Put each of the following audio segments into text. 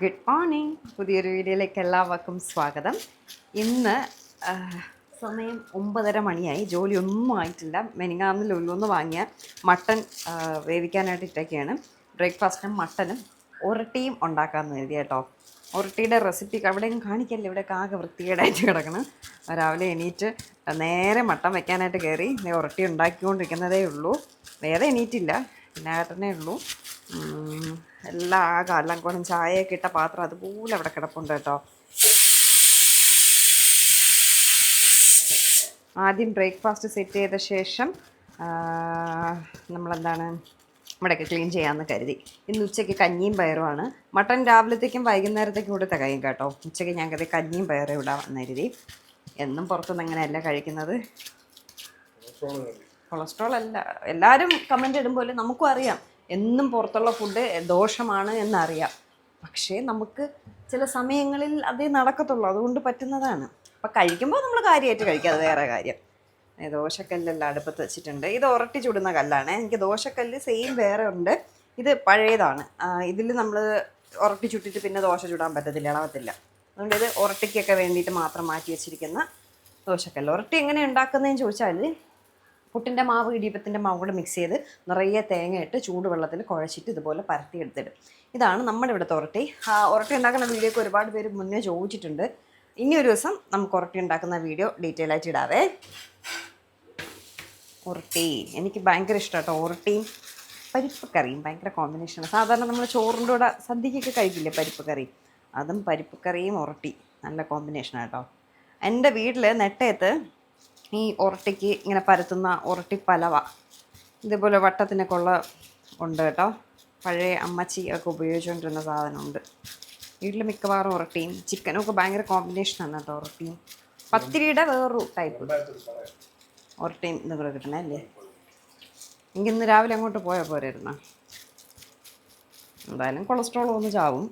Good morning പുതിയൊരു വീഡിയോയിലേക്ക് എല്ലാവർക്കും സ്വാഗതം. ഇന്ന് സമയം ഒമ്പതര മണിയായി. ജോലിയൊന്നും ആയിട്ടില്ല. മെനിങ്ങാന്ന് ലുലുന്ന് വാങ്ങിയ മട്ടൺ വേവിക്കാനായിട്ട് ഇട്ടൊക്കെയാണ് ബ്രേക്ക്ഫാസ്റ്റും മട്ടനും ഒരട്ടിയും ഉണ്ടാക്കാമെന്ന് എഴുതി കേട്ടോ ഒരട്ടിയുടെ റെസിപ്പി അവിടെയും കാണിക്കല്ലേ? ഇവിടെ ആകെ വൃത്തികേടായിട്ട് കിടക്കണം. രാവിലെ എണീറ്റ് നേരെ മട്ടൻ വെക്കാനായിട്ട് കയറി. ദേ ഒരട്ടി ഉണ്ടാക്കിക്കൊണ്ടിരിക്കുന്നതേ ഉള്ളൂ. വേറെ എണീറ്റില്ല. ഏട്ടനേ ഉള്ളൂ എല്ലാ എല്ലാം കുളം ചായയൊക്കെ ഇട്ട പാത്രം അതുപോലെ അവിടെ കിടപ്പുണ്ട് കേട്ടോ. ആദ്യം ബ്രേക്ക്ഫാസ്റ്റ് സെറ്റ് ചെയ്ത ശേഷം നമ്മളെന്താണ് ഇവിടെയൊക്കെ ക്ലീൻ ചെയ്യാമെന്ന് കരുതി. ഇന്ന് ഉച്ചയ്ക്ക് കഞ്ഞിയും പയറുമാണ് മട്ടൻ രാവിലത്തേക്കും വൈകുന്നേരത്തേക്കും കൂടെ തികയും കേട്ടോ. ഉച്ചയ്ക്ക് ഞാൻ കരുതി കഞ്ഞിയും പയറും ഇടാമെന്ന് കരുതി. എന്നും പുറത്തുനിന്ന് അങ്ങനെയല്ല കഴിക്കുന്നത്? കൊളസ്ട്രോൾ അല്ല. എല്ലാവരും കമന്റ് ഇടുമ്പോൾ നമുക്കും അറിയാം. എന്നും പുറത്തുള്ള ഫുഡ് ദോഷമാണ് എന്നറിയാം. പക്ഷേ നമുക്ക് ചില സമയങ്ങളിൽ അതേ നടക്കത്തുള്ളൂ. അതുകൊണ്ട് പറ്റുന്നതാണ്. അപ്പം കഴിക്കുമ്പോൾ നമ്മൾ കാര്യമായിട്ട് കഴിക്കുക അത് വേറെ കാര്യം. ദോശക്കല്ലെല്ലാം അടുപ്പത്ത് വെച്ചിട്ടുണ്ട്. ഇത് ഉരട്ടി ചുടുന്ന കല്ലാണ്. എനിക്ക് ദോശക്കല്ല് സെയിം വേറെ ഉണ്ട്. ഇത് പഴയതാണ്. ഇതിൽ നമ്മൾ ഉരട്ടി ചുട്ടിട്ട് പിന്നെ ദോശ ചുടാൻ പറ്റത്തില്ല ഇളവത്തില്ല. അതുകൊണ്ട് ഇത് ഉരട്ടിക്കൊക്കെ വേണ്ടിയിട്ട് മാത്രം മാറ്റി വെച്ചിരിക്കുന്ന ദോശക്കല്ല്. ഉരട്ടി എങ്ങനെ ഉണ്ടാക്കുന്നതെന്ന് ചോദിച്ചാൽ പുട്ടിന്റെ മാവ് ഇടിയപ്പത്തിന്റെ മാവ് കൂടെ മിക്സ് ചെയ്ത് നിറയെ തേങ്ങ ഇട്ട് ചൂടുവെള്ളത്തിൽ കുഴച്ചിട്ട് ഇതുപോലെ പരത്തി എടുത്തിടും ഇതാണ് നമ്മുടെ ഇവിടുത്തെ ഉരട്ടി ഉരട്ടി ഉണ്ടാക്കുന്ന വീഡിയോക്ക് ഒരുപാട് പേര് മുന്നേ ചോദിച്ചിട്ടുണ്ട്. ഇനി ഒരു ദിവസം നമുക്ക് ഉരട്ടി ഉണ്ടാക്കുന്ന വീഡിയോ ഡീറ്റെയിൽ ആയിട്ട് ഇടാവേ. ഉരട്ടി എനിക്ക് ഭയങ്കര ഇഷ്ടം കേട്ടോ ഉരട്ടിയും പരിപ്പ് കറിയും ഭയങ്കര കോമ്പിനേഷനാണ് സാധാരണ നമ്മൾ ചോറിന്റെ കൂടെ സദ്യക്കൊക്കെ കഴിക്കില്ലേ പരിപ്പ് കറി? അതും പരിപ്പ് കറിയും ഉരട്ടി നല്ല കോമ്പിനേഷനാണ് കേട്ടോ. എന്റെ വീട്ടിൽ നെട്ടയത്ത് ഈ ഉരട്ടിക്ക് ഇങ്ങനെ പരത്തുന്ന ഉരട്ടി പലവ. ഇതുപോലെ വട്ടത്തിനൊക്കെ ഉള്ള ഉണ്ട് കേട്ടോ. പഴയ അമ്മച്ചി ഒക്കെ ഉപയോഗിച്ചുകൊണ്ടിരുന്ന സാധനമുണ്ട്. വീട്ടിൽ മിക്കവാറും ഉരട്ടിയും ചിക്കനും ഒക്കെ ഭയങ്കര കോമ്പിനേഷനാണ് കേട്ടോ ഉരട്ടിയും പത്തിരിയുടെ വേറൊരു ടൈപ്പ് ഉരട്ടിയും ഇതും കൂടെ കിട്ടണേ അല്ലേ? എനിക്ക് ഇന്ന് രാവിലെ അങ്ങോട്ട് പോയാൽ പോരായിരുന്ന എന്തായാലും കൊളസ്ട്രോൾ ഒന്ന് ചാവും.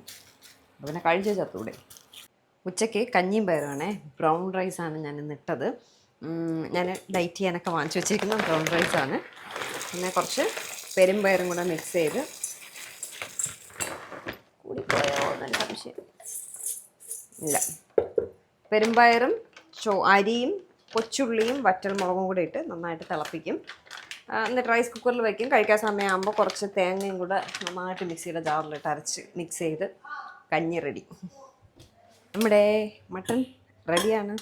പിന്നെ കഴിച്ച ചത്തൂടെ. ഉച്ചയ്ക്ക് കഞ്ഞിയും പയറുമാണേ ബ്രൗൺ റൈസാണ് ഞാൻ ഇന്ന് ഇട്ടത്. ഞാൻ ഡയറ്റ് ചെയ്യാനൊക്കെ വാങ്ങിച്ചു വെച്ചിരിക്കുന്ന ബ്രൗൺ റൈസാണ് പിന്നെ കുറച്ച് പെരുമ്പയറും കൂടെ മിക്സ് ചെയ്ത് കൂടിപ്പോയോ എന്നൊരു സംശയം. ഇല്ല. പെരുമ്പയറും ചോ അരിയും കൊച്ചുള്ളിയും വറ്റൽമുളകും കൂടെ ഇട്ട് നന്നായിട്ട് തിളപ്പിക്കും. എന്നിട്ട് റൈസ് കുക്കറിൽ വയ്ക്കും കഴിക്കാൻ സമയമാകുമ്പോൾ കുറച്ച് തേങ്ങയും കൂടെ നന്നായിട്ട് മിക്സിയുടെ ജാറിലിട്ട് അരച്ച് മിക്സ് ചെയ്ത് കഞ്ഞി റെഡി നമ്മുടെ മട്ടൺ റെഡിയാണ്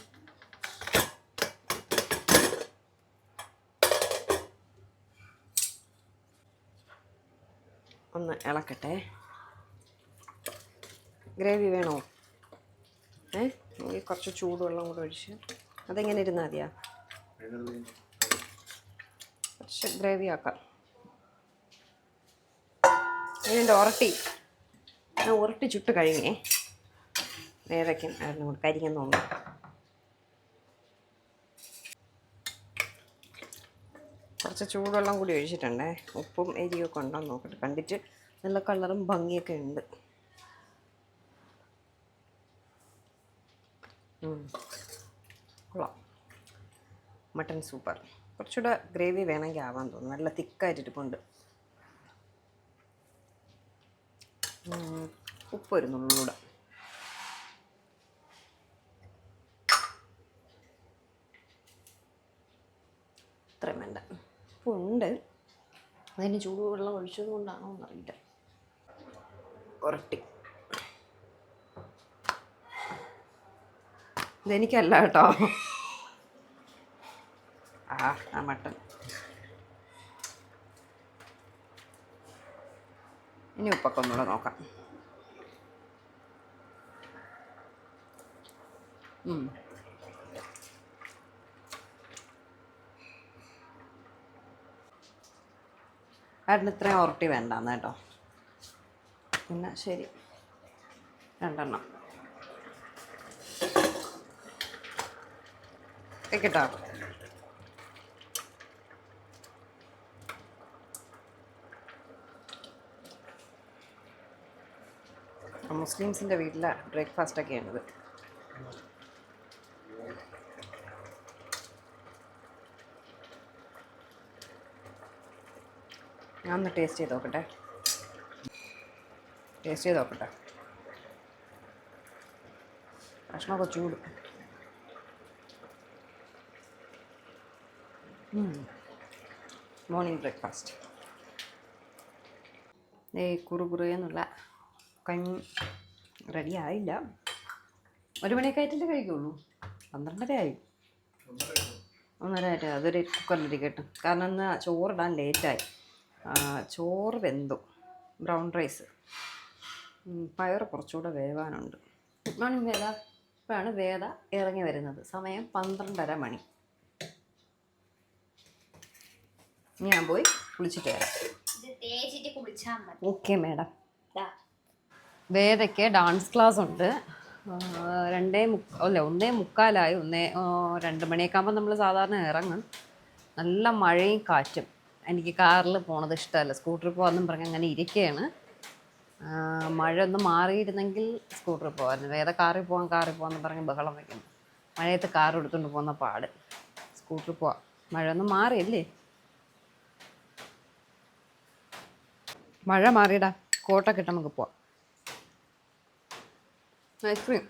ഒന്ന് ഇളക്കട്ടെ. ഗ്രേവി വേണോ? ഏ ഈ കുറച്ച് ചൂടുവെള്ളം കൂടെ ഒഴിച്ച്. അതെങ്ങനെ ഇരുന്നാൽ മതിയാ? കുറച്ച് ഗ്രേവി ആക്കാം. ഇതിന്റെ ഉരട്ടി ഞാൻ ഉരട്ടി ചുട്ട് കഴിഞ്ഞേ കൂടെ കരിഞ്ഞെന്ന് തോന്നുന്നു. കുറച്ച് ചൂടുവെള്ളം കൂടി ഒഴിച്ചിട്ടുണ്ടേ. ഉപ്പും എരിയൊക്കെ ഉണ്ടോ നോക്കട്ടെ. കണ്ടിട്ട് നല്ല കളറും ഭംഗിയൊക്കെ ഉണ്ട്. Mutton super. കുറച്ചുകൂടെ ഗ്രേവി വേണമെങ്കിൽ ആവാൻ തോന്നുന്നു. നല്ല തിക്കായിട്ടിരിപ്പുണ്ട്. ഉപ്പ് ഒരു ഇത്രയും വേണ്ട ഉപ്പുണ്ട് അതിന് ചൂടുവെള്ളം ഒഴിച്ചത് കൊണ്ടാണോ എന്നറിയില്ല. ഉരട്ടി ഇതെനിക്കല്ല കേട്ടോ. ആ ആ മട്ടൻ. ഇനി ഉപ്പൊക്കെ ഒന്നുകൂടെ നോക്കാം. ഉം. ഏട്ടന് ഇത്രയും ഉരട്ടി വേണ്ടാന്ന് കേട്ടോ. പിന്നെ ശരി. രണ്ടെണ്ണം. കേട്ടോ മുസ്ലിംസിന്റെ വീട്ടിലെ ബ്രേക്ക്ഫാസ്റ്റൊക്കെയാണിത് ഞാൻ ഒന്ന് ടേസ്റ്റ് ചെയ്ത് നോക്കട്ടെ. ടേസ്റ്റ് ചെയ്ത് നോക്കട്ടെ. ഭക്ഷണമൊക്കെ ചൂട്. മോർണിംഗ് ബ്രേക്ക്ഫാസ്റ്റ് ഈ കുറുകുറു എന്നുള്ള കഞ്ഞി റെഡി ആയില്ല. ഒരു മണിയൊക്കെ ആയിട്ടല്ലേ കഴിക്കുള്ളൂ? പന്ത്രണ്ടര ആയി. ഒന്നര ആയിട്ട്. അതൊരു കുക്കറിലിരിക്കട്ടെ കാരണം ഇന്ന് ചോറിടാൻ ലേറ്റായി ചോറ് വെന്തു. Brown rice. പയർ കുറച്ചുകൂടെ വേവാനുണ്ട്. Good morning Veda. ഇപ്പോഴാണ് വേദ ഇറങ്ങി വരുന്നത്. സമയം പന്ത്രണ്ടര മണി. ഞാൻ പോയി കുളിച്ചിട്ട് വരാം. Okay madam. വേദയ്ക്ക് ഡാൻസ് ക്ലാസ് ഉണ്ട്. രണ്ടേ മുക്ക അല്ല ഒന്നേ മുക്കാലായി. ഒന്നേ രണ്ട് മണിയൊക്കെ ആകുമ്പോൾ നമ്മൾ സാധാരണ ഇറങ്ങും. നല്ല മഴയും കാറ്റും. എനിക്ക് കാറിൽ പോണത് ഇഷ്ടമല്ല. സ്കൂട്ടറിൽ പോകാമെന്നും പറഞ്ഞ് അങ്ങനെ ഇരിക്കുകയാണ് മഴ ഒന്ന് മാറിയിരുന്നെങ്കിൽ സ്കൂട്ടറിൽ പോകാമായിരുന്നു വേറെ കാറിൽ പോകാൻ കാറിൽ പോകാമെന്ന് പറഞ്ഞ് ബഹളം വയ്ക്കുന്നു മഴയത്ത് കാർ എടുത്തുകൊണ്ട് പോകുന്ന പാട്. സ്കൂട്ടറിൽ പോവാം. മഴ ഒന്ന് മാറിയല്ലേ? മഴ മാറിയടാ. കോട്ടൊക്കെ ഇട്ട് നമുക്ക് പോവാം. ഐസ്ക്രീം.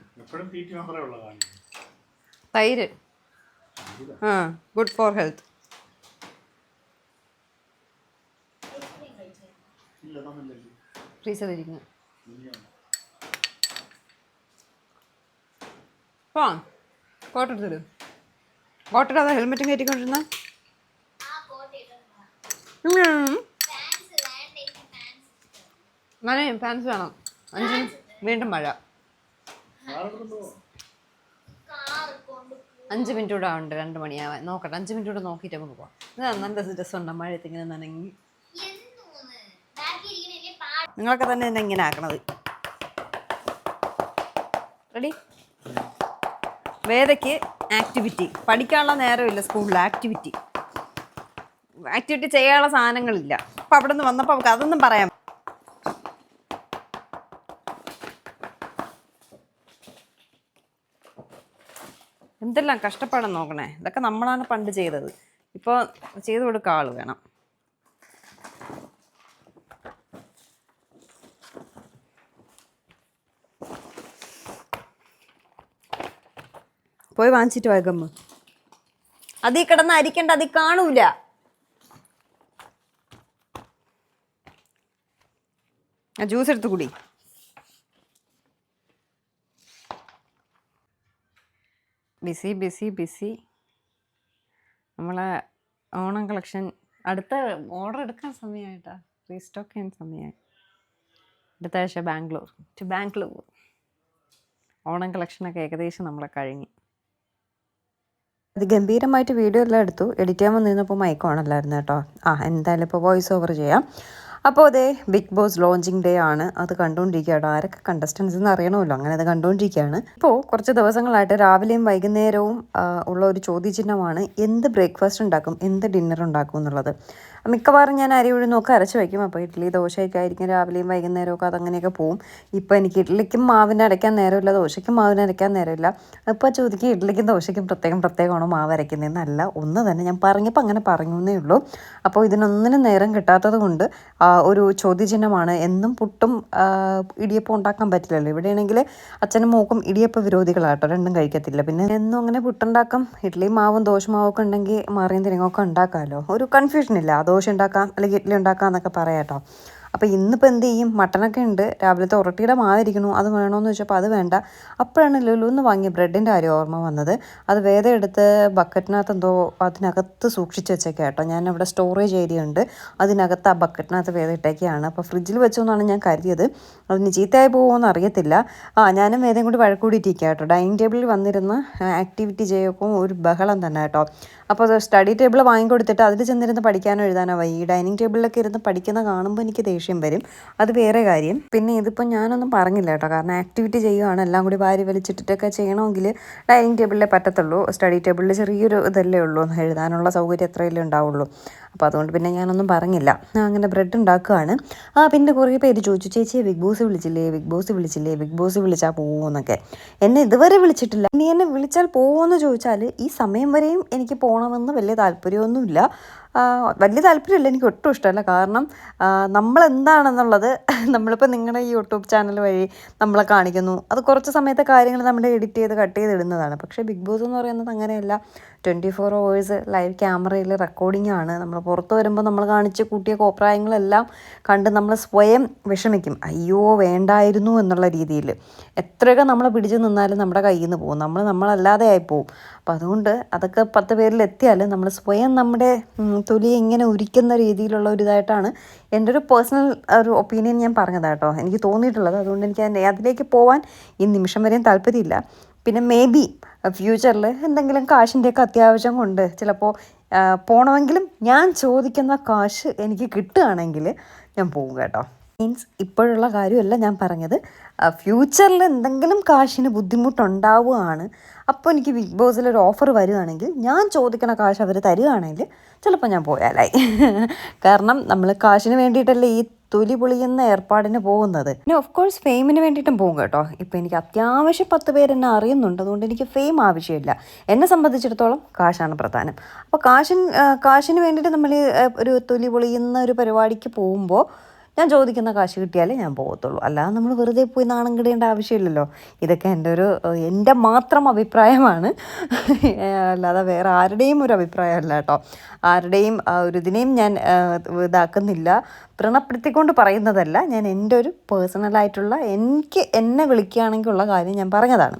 തൈര്. ആ ഗുഡ് ഫോർ ഹെൽത്ത് ഇല്ല തന്നില്ലല്ലോ ഫ്രീസറിലിരിക്കുന്നു പോ. കോട്ടെടുത്തിട് കോട്ടിടാതെ ഹെൽമെറ്റും കയറ്റിക്കൊണ്ടിരുന്ന. കോട്ട് മനെ പാൻസ് വേണം. അഞ്ച് വീണ്ടും മഴ. അഞ്ച് മിനിറ്റ് കൂടെ ഉണ്ട് രണ്ട് മണിയാവാൻ. നോക്കട്ടെ അഞ്ച് മിനിറ്റ് കൂടെ നോക്കിയിട്ട് നമുക്ക് പോവാം. നല്ല രസമുണ്ട് മഴയത്ത് ഇങ്ങനെ നനങ്ങി നിങ്ങളൊക്കെ തന്നെ എന്നെ ഇങ്ങനെ ആക്കണത്. റെഡി വേദയ്ക്ക് ആക്ടിവിറ്റി പഠിക്കാനുള്ള നേരമില്ല സ്കൂളിൽ ആക്ടിവിറ്റി ആക്ടിവിറ്റി ചെയ്യാനുള്ള സാധനങ്ങളില്ല. അപ്പം അവിടെ നിന്ന് വന്നപ്പോൾ അവൾക്ക് അതൊന്നും പറയാം എന്തെല്ലാം കഷ്ടപ്പാടാൻ നോക്കണേ. ഇതൊക്കെ നമ്മളാണ് പണ്ട് ചെയ്തത്. ഇപ്പോൾ ചെയ്തു കൊടുക്കാൾ വേണം. പോയി വാങ്ങിച്ചിട്ട് വാഗമ്മ അതിൽ കിടന്ന് അരിക്കണ്ട അതിൽ കാണൂല. ജ്യൂസ് എടുത്ത് കുടി. ബിസി ബിസി ബിസി നമ്മളെ ഓണം കളക്ഷൻ അടുത്ത ഓർഡർ എടുക്കാൻ സമയമായിട്ടാ റീസ്റ്റോക്ക് ചെയ്യാൻ സമയമായി അടുത്ത ആഴ്ച ബാംഗ്ലൂർ ടു ബാംഗ്ലൂർ. ഓണം കളക്ഷനൊക്കെ ഏകദേശം നമ്മളെ കഴിഞ്ഞു. അത് ഗംഭീരമായിട്ട് വീഡിയോ എല്ലാം എടുത്തു. എഡിറ്റ് ചെയ്യാൻ വന്നിരുന്നപ്പോൾ മൈക്ക് ഓണല്ലായിരുന്നു കേട്ടോ. ആ എന്തായാലും ഇപ്പോൾ വോയിസ് ഓവർ ചെയ്യാം. അപ്പോൾ അതെ ബിഗ് ബോസ് ലോഞ്ചിങ് ഡേ ആണ്. അത് കണ്ടുകൊണ്ടിരിക്കുക കേട്ടോ ആരൊക്കെ കണ്ടസ്റ്റൻസ് എന്ന് അറിയണമല്ലോ. അങ്ങനെ അത് കണ്ടുകൊണ്ടിരിക്കുകയാണ് ഇപ്പോൾ കുറച്ച് ദിവസങ്ങളായിട്ട് രാവിലെയും വൈകുന്നേരവും ഉള്ള ഒരു ചോദ്യചിഹ്നമാണ് എന്ത് ബ്രേക്ക്ഫാസ്റ്റ് ഉണ്ടാക്കും? എന്ത് ഡിന്നർ ഉണ്ടാക്കും എന്നുള്ളത്. മിക്കവാറും ഞാൻ അരി ഉഴുന്നൊക്കെ അരച്ച് വയ്ക്കും. അപ്പോൾ ഇഡ്ഡലി ദോശയൊക്കെ ആയിരിക്കും രാവിലെയും വൈകുന്നേരവും ഒക്കെ അതങ്ങനെയൊക്കെ പോവും. ഇപ്പോൾ എനിക്ക് ഇഡ്ഡലിക്കും മാവിന് അരയ്ക്കാൻ നേരമില്ല ദോശയ്ക്കും മാവിന് അരയ്ക്കാൻ നേരമില്ല. ഇപ്പോൾ ചോദിക്കും ഇഡ്ഡലിക്കും ദോശയ്ക്കും പ്രത്യേകം പ്രത്യേകമാണോ മാവ് അരയ്ക്കുന്നതെന്നല്ല ഒന്ന് തന്നെ ഞാൻ പറഞ്ഞപ്പോൾ അങ്ങനെ പറഞ്ഞു എന്നേ ഉള്ളൂ. അപ്പോൾ ഇതിനൊന്നിനും നേരം കിട്ടാത്തത് കൊണ്ട് ഒരു ചോദ്യചിഹ്നമാണ് എന്നും പുട്ടും ഇടിയപ്പം ഉണ്ടാക്കാൻ പറ്റില്ലല്ലോ. ഇവിടെയാണെങ്കിൽ അച്ഛനും മോക്കും ഇടിയപ്പ വിരോധികളാട്ടോ രണ്ടും കഴിക്കത്തില്ല. പിന്നെ എന്നും അങ്ങനെ പുട്ടുണ്ടാക്കാം ഇഡ്ഡലി മാവും ദോശമാവും ഒക്കെ ഉണ്ടെങ്കിൽ മാറിയും തിരിങ്ങൊക്കെ ഉണ്ടാക്കാമല്ലോ. ഒരു കൺഫ്യൂഷൻ ഇല്ല. ദോശ ഉണ്ടാക്കാം അല്ലെങ്കിൽ ഇഡ്ഡലി ഉണ്ടാക്കാം എന്നൊക്കെ പറയാം കേട്ടോ. അപ്പോൾ ഇന്നിപ്പോൾ എന്ത് ചെയ്യും? മട്ടനൊക്കെ ഉണ്ട്. രാവിലത്തെ ഉറട്ടിയുടെ മാതിരിക്കണു അത് വേണമെന്ന് വെച്ചപ്പോൾ അത് വേണ്ട. അപ്പോഴാണ് ലുലു എന്ന് വാങ്ങിയ ബ്രെഡിന്റെ കാര്യം ഓർമ്മ വന്നത്. അത് വേദം എടുത്ത് ബക്കറ്റിനകത്ത് എന്തോ അതിനകത്ത് സൂക്ഷിച്ച് വെച്ചേക്കാം കേട്ടോ. ഞാൻ അവിടെ സ്റ്റോറേജ് ഏരിയ ഉണ്ട് അതിനകത്ത് ആ ബക്കറ്റിനകത്ത് വേദം ഇട്ടേക്കാണ്. അപ്പോൾ ഫ്രിഡ്ജിൽ വെച്ചോന്നാണ് ഞാൻ കരുതിയത്. അതിന് ചീത്തയായി പോകുമോയെന്ന് അറിയത്തില്ല. ആ ഞാനും വേദം കൂടി വഴക്കൂടിയിട്ടിരിക്കുക കേട്ടോ. ഡൈനിങ് ടേബിളിൽ വന്നിരുന്ന ആക്ടിവിറ്റി ചെയ്യൊക്കെ ഒരു ബഹളം തന്നെ കേട്ടോ. അപ്പോൾ സ്റ്റഡി ടേബിൾ വാങ്ങിക്കൊടുത്തിട്ട് അതിൽ ചെന്നിരുന്ന് പഠിക്കാനോ എഴുതാനോ വൈ ഈ ഡൈനിങ് ടേബിളിലൊക്കെ ഇരുന്ന് പഠിക്കുന്ന കാണുമ്പോൾ എനിക്ക് ദേഷ്യം വരും. അത് വേറെ കാര്യം. പിന്നെ ഇതിപ്പോൾ ഞാനൊന്നും പറഞ്ഞില്ല കേട്ടോ. കാരണം ആക്ടിവിറ്റി ചെയ്യുകയാണ് എല്ലാം കൂടി വാരി വലിച്ചിട്ടിട്ടൊക്കെ ചെയ്യണമെങ്കിൽ ഡൈനിങ് ടേബിളിലേ പറ്റത്തുള്ളൂ. സ്റ്റഡി ടേബിളിൽ ചെറിയൊരു ഇതല്ലേ ഉള്ളൂ. എഴുതാനുള്ള സൗകര്യം എത്രയല്ലേ ഉണ്ടാവുള്ളൂ. അപ്പോൾ അതുകൊണ്ട് പിന്നെ ഞാനൊന്നും പറഞ്ഞില്ല. അങ്ങനെ ബ്രെഡ് ഉണ്ടാക്കുകയാണ്. ആ പിന്നെ കുറേ പേര് ചോദിച്ചു ചേച്ചിയെ ബിഗ് ബോസ് വിളിച്ചില്ലേ? ബിഗ് ബോസ് വിളിച്ചില്ലേ? ബിഗ് ബോസ് വിളിച്ചാൽ പോകുമെന്നൊക്കെ എന്നെ ഇതുവരെ വിളിച്ചിട്ടില്ല. ഇനി എന്നെ വിളിച്ചാൽ പോകുമെന്ന് ചോദിച്ചാൽ ഈ സമയം വരെയും എനിക്ക് പോകണമെന്ന് വലിയ താല്പര്യമൊന്നുമില്ല. വലിയ താല്പര്യമില്ല എനിക്ക് ഒട്ടും ഇഷ്ടമല്ല. കാരണം നമ്മളെന്താണെന്നുള്ളത് നമ്മളിപ്പോൾ നിങ്ങളുടെ ഈ യൂട്യൂബ് ചാനൽ വഴി നമ്മളെ കാണിക്കുന്നു. അത് കുറച്ച് സമയത്തെ കാര്യങ്ങൾ നമ്മൾ എഡിറ്റ് ചെയ്ത് കട്ട് ചെയ്ത് ഇടുന്നതാണ്. പക്ഷേ ബിഗ് ബോസ് എന്ന് പറയുന്നത് അങ്ങനെയല്ല. ട്വന്റി ഫോർ അവേഴ്സ് ലൈവ് ക്യാമറയിൽ റെക്കോർഡിംഗ് ആണ്. നമ്മൾ പുറത്ത് വരുമ്പോൾ നമ്മൾ കാണിച്ച് കൂട്ടിയ കോപ്രായങ്ങളെല്ലാം കണ്ട് നമ്മൾ സ്വയം വിഷമിക്കും. അയ്യോ വേണ്ടായിരുന്നു എന്നുള്ള രീതിയിൽ എത്രയൊക്കെ നമ്മൾ പിടിച്ചു നിന്നാലും നമ്മുടെ കയ്യിൽ നിന്ന് പോകും. നമ്മൾ നമ്മളല്ലാതെ ആയി പോകും അപ്പോൾ അതുകൊണ്ട് അതൊക്കെ പത്ത് പേരിൽ എത്തിയാൽ നമ്മൾ സ്വയം നമ്മുടെ തൊലി ഇങ്ങനെ ഉരിക്കുന്ന രീതിയിലുള്ള ഒരു ഇതായിട്ടാണ് എന്റെ ഒരു പേഴ്സണൽ ഒരു ഒപ്പീനിയൻ ഞാൻ പറഞ്ഞതാട്ടോ. എനിക്ക് തോന്നിയിട്ടുള്ളത്. അതുകൊണ്ട് എനിക്ക് അതിന്റെ അതിലേക്ക് പോകാൻ ഈ നിമിഷം വരെയും താല്പര്യമില്ല. പിന്നെ മേ ബി ഫ്യൂച്ചറിൽ എന്തെങ്കിലും കാശിന്റെയൊക്കെ അത്യാവശ്യം കൊണ്ട് ചിലപ്പോൾ പോകണമെങ്കിലും ഞാൻ ചോദിക്കുന്ന കാശ് എനിക്ക് കിട്ടുകയാണെങ്കിൽ ഞാൻ പോകും കേട്ടോ. മീൻസ് ഇപ്പോഴുള്ള കാര്യമല്ല ഞാൻ പറഞ്ഞത്. ഫ്യൂച്ചറിൽ എന്തെങ്കിലും കാശിന് ബുദ്ധിമുട്ടുണ്ടാവുകയാണ്. അപ്പോൾ എനിക്ക് ബിഗ് ബോസിൽ ഒരു ഓഫർ വരികയാണെങ്കിൽ ഞാൻ ചോദിക്കണ കാശ് അവർ തരികയാണെങ്കിൽ ചിലപ്പോൾ ഞാൻ പോയാലായി. കാരണം നമ്മൾ കാശിന് വേണ്ടിയിട്ടല്ലേ ഈ തൊലി പൊളിയുന്ന ഏർപ്പാടിന് പോകുന്നത്. പിന്നെ ഓഫ് കോഴ്സ് ഫെയിമിന് വേണ്ടിയിട്ടും പോകും കേട്ടോ. ഇപ്പം എനിക്ക് അത്യാവശ്യം പത്ത് പേര് എന്നെ അറിയുന്നുണ്ട്. അതുകൊണ്ട് എനിക്ക് ഫെയിം ആവശ്യമില്ല. എന്നെ സംബന്ധിച്ചിടത്തോളം കാശാണ് പ്രധാനം. അപ്പോൾ കാശിന് ആ, കാശിന് വേണ്ടിയിട്ട് നമ്മൾ ഒരു തൊലി പൊളിയുന്ന ഒരു പരിപാടിക്ക് പോകുമ്പോൾ ഞാൻ ചോദിക്കുന്ന കാശ് കിട്ടിയാലേ ഞാൻ പോകത്തുള്ളൂ. അല്ലാതെ നമ്മൾ വെറുതെ പോയി നാണം കിടേണ്ട ആവശ്യമില്ലല്ലോ. ഇതൊക്കെ എന്റെ ഒരു എന്റെ മാത്രം അഭിപ്രായമാണ്. അല്ലാതെ വേറെ ആരുടെയും ഒരു അഭിപ്രായമല്ല കേട്ടോ. ആരുടെയും ഒരു ഇതിനെയും ഞാൻ ഇതാക്കുന്നില്ല. വ്രണപ്പെടുത്തിക്കൊണ്ട് പറയുന്നതല്ല. ഞാൻ എന്റെ ഒരു പേഴ്സണലായിട്ടുള്ള എനിക്ക് എന്നെ വിളിക്കുകയാണെങ്കിൽ ഉള്ള കാര്യം ഞാൻ പറഞ്ഞതാണ്.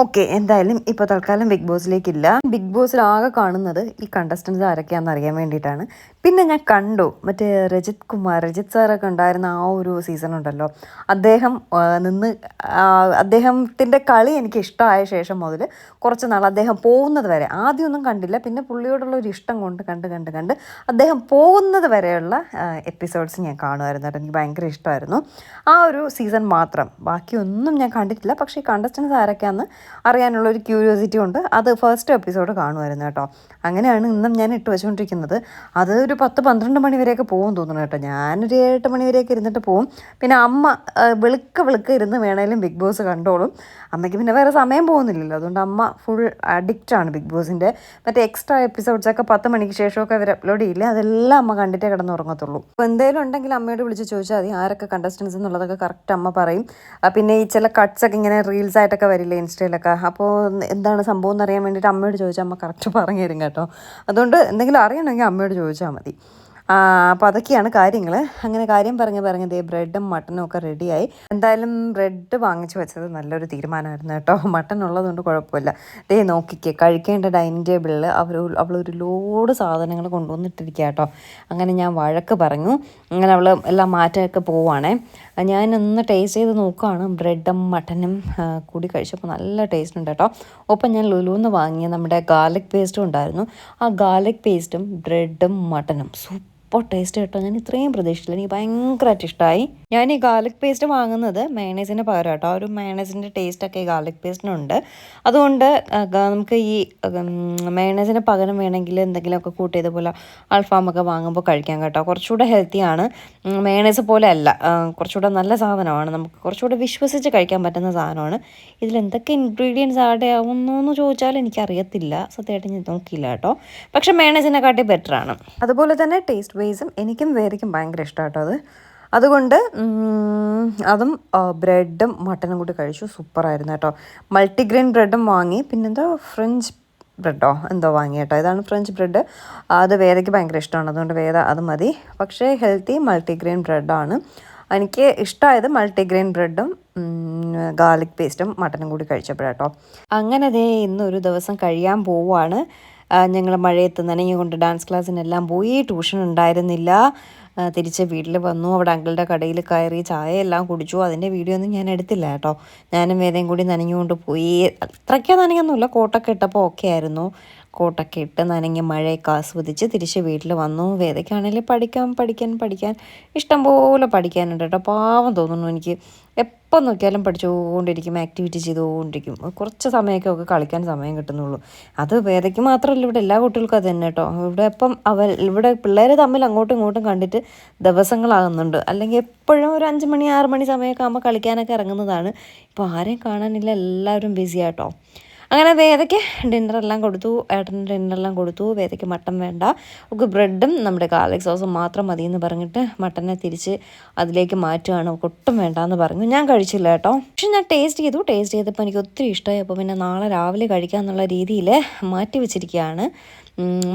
ഓക്കെ എന്തായാലും ഇപ്പോൾ തൽക്കാലം ബിഗ് ബോസിലേക്കില്ല. ബിഗ് ബോസിൽ ആകെ കാണുന്നത് ഈ കണ്ടസ്റ്റൻസ് ആരൊക്കെയാണെന്ന് അറിയാൻ വേണ്ടിയിട്ടാണ്. പിന്നെ ഞാൻ കണ്ടു മറ്റേ രജിത് കുമാർ രജിത് സാറൊക്കെ ഉണ്ടായിരുന്ന ആ ഒരു സീസൺ ഉണ്ടല്ലോ. അദ്ദേഹം നിന്ന് അദ്ദേഹത്തിന്റെ കളി എനിക്ക് ഇഷ്ടമായ ശേഷം മുതൽ കുറച്ച് നാൾ അദ്ദേഹം പോകുന്നത് വരെ ആദ്യമൊന്നും കണ്ടില്ല പിന്നെ പുള്ളിയോടുള്ള ഒരു ഇഷ്ടം കൊണ്ട് കണ്ട് കണ്ട് കണ്ട് അദ്ദേഹം പോകുന്നത് വരെയുള്ള എപ്പിസോഡ്സ് ഞാൻ കാണുമായിരുന്നു കേട്ടോ. എനിക്ക് ഭയങ്കര ഇഷ്ടമായിരുന്നു. ആ ഒരു സീസൺ മാത്രം. ബാക്കിയൊന്നും ഞാൻ കണ്ടിട്ടില്ല. പക്ഷേ കണ്ടസ്റ്റൻസ് ആരൊക്കെയാണെന്ന് അറിയാനുള്ള ഒരു ക്യൂരിയോസിറ്റി ഉണ്ട്. അത് ഫസ്റ്റ് എപ്പിസോഡ് കാണുമായിരുന്നു കേട്ടോ. അങ്ങനെയാണ് ഇന്നും ഞാൻ ഇട്ട് വെച്ചുകൊണ്ടിരിക്കുന്നത് അത് ഒരു പത്ത് പന്ത്രണ്ട് മണി വരെയൊക്കെ പോകും തോന്നുന്നു കേട്ടോ. ഞാനൊരു ഏഴെട്ട് മണി വരെയൊക്കെ ഇരുന്നിട്ട് പോകും. പിന്നെ അമ്മ വെളുക്ക വെളുക്ക ഇരുന്ന് വേണേലും ബിഗ് ബോസ് കണ്ടോളും. അമ്മയ്ക്ക് പിന്നെ വേറെ സമയം പോകുന്നില്ലല്ലോ. അതുകൊണ്ട് അമ്മ ഫുൾ അഡിക്റ്റ് ആണ് ബിഗ് ബോസിന്റെ മറ്റേ എക്സ്ട്രാ എപ്പിസോഡ്സൊക്കെ പത്ത് മണിക്ക് ശേഷമൊക്കെ അവർ അപ്ലോഡ് ചെയ്യില്ല? അതെല്ലാം അമ്മ കണ്ടിട്ടേ കിടന്ന് ഉറങ്ങത്തുള്ളൂ അപ്പോൾ എന്തെങ്കിലും ഉണ്ടെങ്കിൽ അമ്മയോട് വിളിച്ച് ചോദിച്ചാൽ മതി. ആരൊക്കെ കണ്ടസ്റ്റൻസ് എന്നുള്ളതൊക്കെ കറക്റ്റ് അമ്മ പറയും. പിന്നെ ഈ ചില കട്ട്സൊക്കെ ഇങ്ങനെ റീൽസ് ആയിട്ടൊക്കെ വരില്ലേ ഇൻസ്റ്റയിലൊക്കെ. അപ്പോൾ എന്താണ് സംഭവം എന്ന് അറിയാൻ വേണ്ടിയിട്ട് അമ്മയോട് ചോദിച്ചാൽ അമ്മ കറക്റ്റ് പറഞ്ഞു തരും കേട്ടോ. അതുകൊണ്ട് എന്തെങ്കിലും അറിയണമെങ്കിൽ അമ്മയോട് ചോദിച്ചാൽ മതി. ആ, അപ്പോൾ അതൊക്കെയാണ് കാര്യങ്ങൾ അങ്ങനെ കാര്യം പറഞ്ഞ് പറഞ്ഞ് ദേ ബ്രെഡും മട്ടനും ഒക്കെ റെഡിയായി. എന്തായാലും ബ്രെഡ് വാങ്ങിച്ചു വെച്ചത് നല്ലൊരു തീരുമാനമായിരുന്നു കേട്ടോ. മട്ടൻ ഉള്ളതുകൊണ്ട് കുഴപ്പമില്ല. ദേ നോക്കിക്കേ കഴിക്കേണ്ട ഡൈനിങ് ടേബിളിൽ അവർ ഒരു ലോഡ് സാധനങ്ങൾ കൊണ്ടുവന്നിട്ടിരിക്കുക കേട്ടോ. അങ്ങനെ ഞാൻ വഴക്ക് പറഞ്ഞു. അങ്ങനെ അവൾ എല്ലാം മാറ്റമൊക്കെ പോവുകയാണേ ഞാൻ ഒന്ന് ടേസ്റ്റ് ചെയ്ത് നോക്കുകയാണ് ബ്രെഡും മട്ടനും കൂടി കഴിച്ചപ്പോൾ നല്ല ടേസ്റ്റ് ഉണ്ട് കേട്ടോ. ഒപ്പം ഞാൻ ലുലുന്ന് വാങ്ങിയ നമ്മുടെ ഗാർലിക് പേസ്റ്റും ഉണ്ടായിരുന്നു. ആ ഗാർലിക് പേസ്റ്റും ബ്രെഡും മട്ടനും സൂപ്പർ ടേസ്റ്റ് കേട്ടോ. ഞാൻ ഇത്രയും പ്രതീക്ഷിച്ചില്ല. എനിക്ക് ഭയങ്കരമായിട്ട് ഇഷ്ടമായി ഞാൻ ഈ ഗാർലിക് പേസ്റ്റ് വാങ്ങുന്നത് മയണൈസിന് പകരം കേട്ടോ. ഒരു മയണൈസിന്റെ ടേസ്റ്റൊക്കെ ഈ ഗാർലിക് പേസ്റ്റിനുണ്ട് അതുകൊണ്ട് നമുക്ക് ഈ മയണൈസിന് പകരം വേണമെങ്കിൽ എന്തെങ്കിലുമൊക്കെ കൂട്ടി ഇതുപോലെ അൽഫാമൊക്കെ വാങ്ങുമ്പോൾ കഴിക്കാം കേട്ടോ. കുറച്ചുകൂടെ ഹെൽത്തിയാണ് മയണൈസ് പോലെ അല്ല. കുറച്ചുകൂടെ നല്ല സാധനമാണ്. നമുക്ക് കുറച്ചുകൂടെ വിശ്വസിച്ച് കഴിക്കാൻ പറ്റുന്ന സാധനമാണ്. ഇതിൽ എന്തൊക്കെ ഇൻഗ്രീഡിയൻസ് ആഡ് ആവുന്നു എന്ന് ചോദിച്ചാൽ എനിക്കറിയത്തില്ല. സത്യമായിട്ട് ഞാൻ നോക്കിയില്ല കേട്ടോ. പക്ഷേ മയണൈസിനെക്കാട്ടി ബെറ്റർ ആണ്. അതുപോലെ തന്നെ ടേസ്റ്റ് വൈസും എനിക്കും വേദിക്കും ഭയങ്കര ഇഷ്ടമാട്ടോ അത്. അതുകൊണ്ട് അതും ബ്രെഡും മട്ടനും കൂടി കഴിച്ചു. സൂപ്പറായിരുന്നു കേട്ടോ. മൾട്ടിഗ്രെയിൻ ബ്രെഡും വാങ്ങി. പിന്നെന്തോ ഫ്രഞ്ച് ബ്രെഡോ എന്തോ വാങ്ങി കേട്ടോ. ഇതാണ് ഫ്രഞ്ച് ബ്രെഡ്. അത് വേദയ്ക്ക് ഭയങ്കര ഇഷ്ടമാണ്. അതുകൊണ്ട് വേദ അത് മതി. പക്ഷേ ഹെൽത്തി മൾട്ടിഗ്രെയിൻ ബ്രെഡാണ്. എനിക്ക് ഇഷ്ടമായത് മൾട്ടിഗ്രെയിൻ ബ്രെഡും ഗാർലിക് പേസ്റ്റും മട്ടനും കൂടി കഴിച്ചപ്പോഴാട്ടോ. അങ്ങനെ അതേ ഇന്നൊരു ദിവസം കഴിയാൻ പോവുകയാണ് ഞങ്ങൾ മഴയത്ത് നനഞ്ഞുകൊണ്ട് ഡാൻസ് ക്ലാസ്സിനെല്ലാം പോയി ട്യൂഷൻ ഉണ്ടായിരുന്നില്ല. തിരിച്ച് വീട്ടിൽ വന്നു. അവിടെ അങ്കിളുടെ കടയിൽ കയറി ചായ എല്ലാം കുടിച്ചു. അതിന്റെ വീഡിയോ ഒന്നും ഞാൻ എടുത്തില്ല കേട്ടോ. ഞാനും വേദയും കൂടി നനഞ്ഞുകൊണ്ട് പോയി. അത്രയ്ക്കാ നനയൊന്നുമില്ല. കോട്ടൊക്കെ ഇട്ടപ്പോൾ ഓക്കെ ആയിരുന്നു. കോട്ടൊക്കെ ഇട്ട് നനഞ്ഞ് മഴയൊക്കെ ആസ്വദിച്ച് തിരിച്ച് വീട്ടിൽ വന്നു. വേദയ്ക്കാണെങ്കിൽ പഠിക്കാൻ പഠിക്കാൻ. പഠിക്കാൻ ഇഷ്ടംപോലെ പഠിക്കാനുണ്ട് കേട്ടോ. പാവം തോന്നുന്നു എനിക്ക്. എപ്പോൾ നോക്കിയാലും പഠിച്ചുകൊണ്ടിരിക്കും ആക്ടിവിറ്റി ചെയ്തുകൊണ്ടിരിക്കും. കുറച്ച് സമയമൊക്കെ ഒക്കെ കളിക്കാൻ സമയം കിട്ടുന്നുള്ളൂ. അത് വേദയ്ക്ക് മാത്രമല്ല ഇവിടെ എല്ലാ കുട്ടികൾക്കും അത് തന്നെ കേട്ടോ. ഇവിടെ ഇപ്പം അവർ ഇവിടെ പിള്ളേർ തമ്മിൽ അങ്ങോട്ടും ഇങ്ങോട്ടും കണ്ടിട്ട് ദിവസങ്ങളാകുന്നുണ്ട്. അല്ലെങ്കിൽ എപ്പോഴും ഒരു അഞ്ച് മണി ആറ് മണി സമയമൊക്കെ ആകുമ്പോൾ കളിക്കാനൊക്കെ ഇറങ്ങുന്നതാണ്. ഇപ്പോൾ ആരെയും കാണാനില്ല എല്ലാവരും ബിസി ആട്ടോ അങ്ങനെ വേദയ്ക്ക് ഡിന്നറെല്ലാം കൊടുത്തു ഏട്ടന് ഡിന്നറെല്ലാം കൊടുത്തു. വേദയ്ക്ക് മട്ടൻ വേണ്ട. ഒക്കെ ബ്രെഡും നമ്മുടെ ഗാർലിക് സോസും മാത്രം മതി എന്ന് പറഞ്ഞിട്ട് മട്ടനെ തിരിച്ച് അതിലേക്ക് മാറ്റുകയാണ്. ഒട്ടും ഒട്ടും വേണ്ടെന്ന് പറഞ്ഞു. ഞാൻ കഴിച്ചില്ല കേട്ടോ. പക്ഷെ ഞാൻ ടേസ്റ്റ് ചെയ്തു. ടേസ്റ്റ് ചെയ്തപ്പോൾ എനിക്ക് ഒത്തിരി ഇഷ്ടമായി. അപ്പോൾ പിന്നെ നാളെ രാവിലെ കഴിക്കാമെന്നുള്ള രീതിയിൽ മാറ്റി വെച്ചിരിക്കുകയാണ്.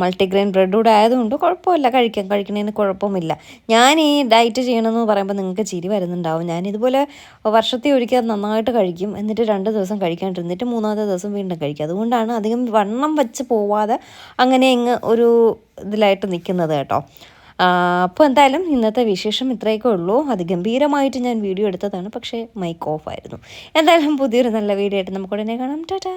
മൾട്ടിഗ്രെയിൻ ബ്രെഡ് കൂടെ ആയതുകൊണ്ട് കുഴപ്പമില്ല. കഴിക്കാം. കഴിക്കണതിന് കുഴപ്പമില്ല. ഞാൻ ഈ ഡയറ്റ് ചെയ്യണമെന്ന് പറയുമ്പോൾ നിങ്ങൾക്ക് ചിരി വരുന്നുണ്ടാവും. ഞാൻ ഇതുപോലെ വർഷത്തിൽ ഒരിക്കൽ നന്നായിട്ട് കഴിക്കും. എന്നിട്ട് രണ്ട് ദിവസം കഴിക്കാണ്ടിരുന്നിട്ട് മൂന്നാമത്തെ ദിവസം വീണ്ടും കഴിക്കും. അതുകൊണ്ടാണ് അധികം വണ്ണം വെച്ച് പോവാതെ അങ്ങനെ ഇങ്ങ് ഒരു ഇതിലായിട്ട് നിൽക്കുന്നത് കേട്ടോ. അപ്പോൾ എന്തായാലും ഇന്നത്തെ വിശേഷം ഇത്രയൊക്കെ ഉള്ളൂ. അത് ഗംഭീരമായിട്ട് ഞാൻ വീഡിയോ എടുത്തതാണ്. പക്ഷേ മൈക്ക് ഓഫ് ആയിരുന്നു. എന്തായാലും പുതിയൊരു നല്ല വീഡിയോ ആയിട്ട് നമുക്ക് ഉടനെ കാണാം. ടാറ്റാ.